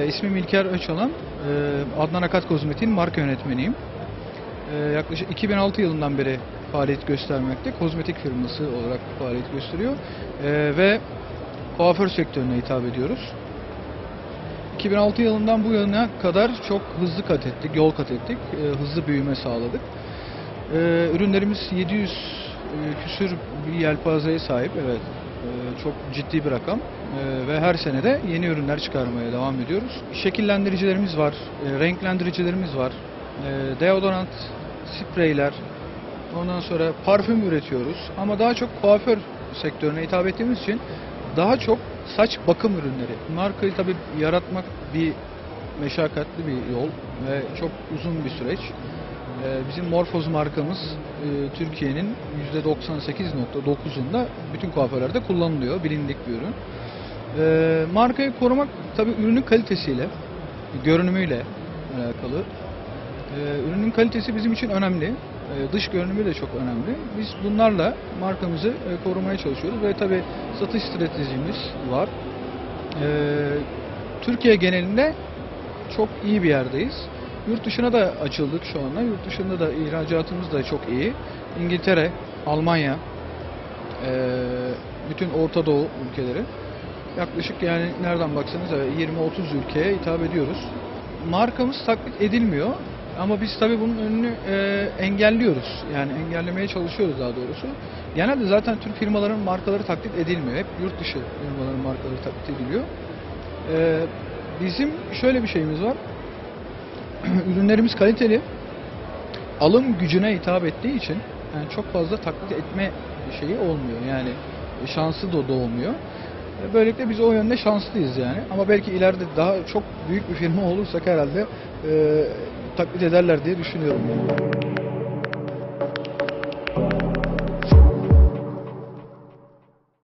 ismim İlker Öçalan. Ee, Adnan Akat Kozmetik'in marka yönetmeniyim. Ee, yaklaşık 2006 yılından beri faaliyet göstermekte. Kozmetik firması olarak faaliyet gösteriyor. Ee, ve kuaför sektörüne hitap ediyoruz. 2006 yılından bu yana kadar çok hızlı kat ettik, yol kat ettik. Ee, hızlı büyüme sağladık. Ee, ürünlerimiz 700 e, küsür bir yelpazeye sahip. Evet. Ee, çok ciddi bir rakam. Ee, ve her sene de yeni ürünler çıkarmaya devam ediyoruz. Şekillendiricilerimiz var, e, renklendiricilerimiz var. E, deodorant, spreyler, ondan sonra parfüm üretiyoruz. Ama daha çok kuaför sektörüne hitap ettiğimiz için daha çok saç bakım ürünleri. Markayı tabii yaratmak bir meşakkatli bir yol ve çok uzun bir süreç. Ee, Bizim Morphoz markamız e, Türkiye'nin %98.9'unda bütün kuaförlerde kullanılıyor. Bilindik bir ürün. Ee, Markayı korumak tabii ürünün kalitesiyle, görünümüyle alakalı. Ee, Ürünün kalitesi bizim için önemli. Dış görünümü de çok önemli. Biz bunlarla markamızı e, korumaya çalışıyoruz ve tabii satış stratejimiz var. Türkiye genelinde çok iyi bir yerdeyiz. Yurt dışına da açıldık şu anda. Yurt dışında da ihracatımız da çok iyi. İngiltere, Almanya, eee, bütün Orta Doğu ülkeleri. Yaklaşık yani nereden baksanız evet, 20-30 ülkeye hitap ediyoruz. Markamız taklit edilmiyor ama biz tabii bunun önünü eee, engelliyoruz. Yani engellemeye çalışıyoruz daha doğrusu. Genelde zaten Türk firmaların markaları taklit edilmiyor. Hep yurt dışı firmaların markaları taklit ediliyor. Eee, bizim şöyle bir şeyimiz var. ürünlerimiz kaliteli. Alım gücüne hitap ettiği için yani çok fazla taklit etme şeyi olmuyor. Yani şansı da doğmuyor. E, Böylelikle biz o yönde şanslıyız yani. Ama belki ileride daha çok büyük bir firma olursak herhalde e, taklit ederler diye düşünüyorum.